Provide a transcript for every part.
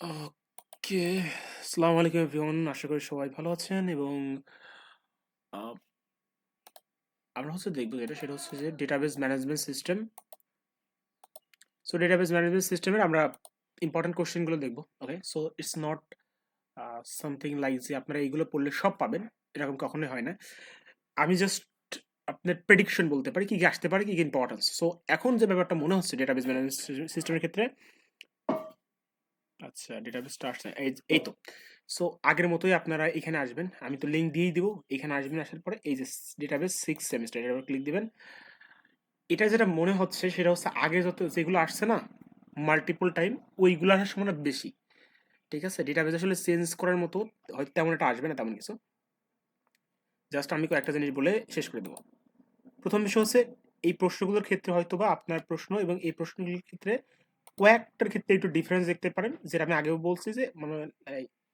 ওকে। আসসালামু আলাইকুম এভরিওয়ান। আশা করি সবাই ভালো আছেন এবং আমরা হচ্ছে দেখব যেটা সেটা হচ্ছে যে database management system. So database management সিস্টেমের আমরা ইম্পোর্টেন্ট কোশ্চেনগুলো দেখব। Okay? So it's not something like যে আপনারা এইগুলো পড়লে সব পাবেন। এরকম কখনোই হয় না। আমি জাস্ট আপনার প্রেডিকশন বলতে পারি কি, কি আসতে পারে, কি, কি ইম্পোর্টেন্স। সো এখন যে ব্যাপারটা মনে হচ্ছে ডেটাবেস ম্যানেজমেন্ট সিস্টেমের ক্ষেত্রে আচ্ছা ডেটাবেসটা আসছে। এই তো। সো আগের মতোই আপনারা এখানে আসবেন। আমি তো লিঙ্ক দিয়েই দিব। এখানে আসবেন আসার পরে এই যে ডেটাবেস 6 সেমেস্টার এটার ক্লিক দিবেন। এটা যেটা মনে হচ্ছে সেটা হচ্ছে আগে যত যেগুলো আসছে না মাল্টিপল টাইম ওইগুলো আসার সম্ভাবনা বেশি। ঠিক আছে? ডেটাবেস আসলে চেঞ্জ করার মতো হয়তো তেমন একটা আসবে না তেমন কিছু। জাস্ট আমি কয়েকটা জিনিস বলে শেষ করে দেব। প্রথম বিষয় হচ্ছে এই প্রশ্নগুলোর ক্ষেত্রে হয়তো বা আপনার প্রশ্ন এবং এই প্রশ্নগুলোর ক্ষেত্রে কয়েকটার ক্ষেত্রে একটু ডিফারেন্স দেখতে পারেন। যেটা আমি আগেও বলছি যে মানে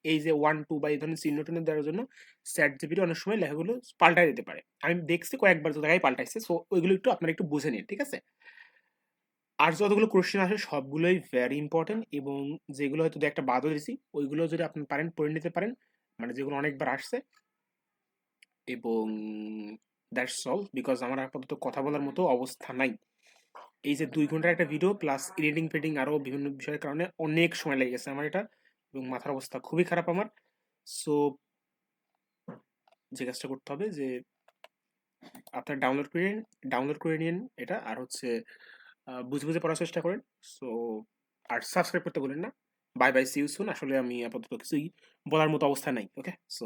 এই যে 1, 2 বা এই ধরনের চিহ্ন-টিহ্ন দেওয়ার জন্য ChatGPT অনেক সময় লেখাগুলো পাল্টায় দিতে পারে। আমি দেখছি কয়েকবার জায়গায় পাল্টাইছে। সো ওইগুলো একটু আপনারা একটু বুঝে নিন। ঠিক আছে? আর যতগুলো কোয়েশ্চেন আসে সবগুলোই ভেরি ইম্পোর্টেন্ট এবং যেগুলো হয়তো ২-১ টা বাদও দিছি ওইগুলো যদি আপনি পারেন পড়ে নিতে পারেন। মানে যেগুলো অনেকবার আসছে। এবং দ্যাটস অল বিকজ আমার আপাতত কথা বলার মতো অবস্থা নাই। এই যে দুই ঘণ্টার একটা ভিডিও প্লাস এডিটিং-ফেডিটিং আরও বিভিন্ন বিষয়ের কারণে অনেক সময় লেগে গেছে আমার এটা এবং মাথার অবস্থা খুবই খারাপ আমার। সো যে কাজটা করতে হবে যে আপনারা ডাউনলোড করে নিন ডাউনলোড করে নিন এটা। আর হচ্ছে বুঝে, বুঝে পড়ার চেষ্টা করেন। সো আর সাবস্ক্রাইব করতে ভুলেন না। Bye, bye see you soon. আসলে আমি আপাতত কিছুই বলার মতো অবস্থা নাই। ওকে? সো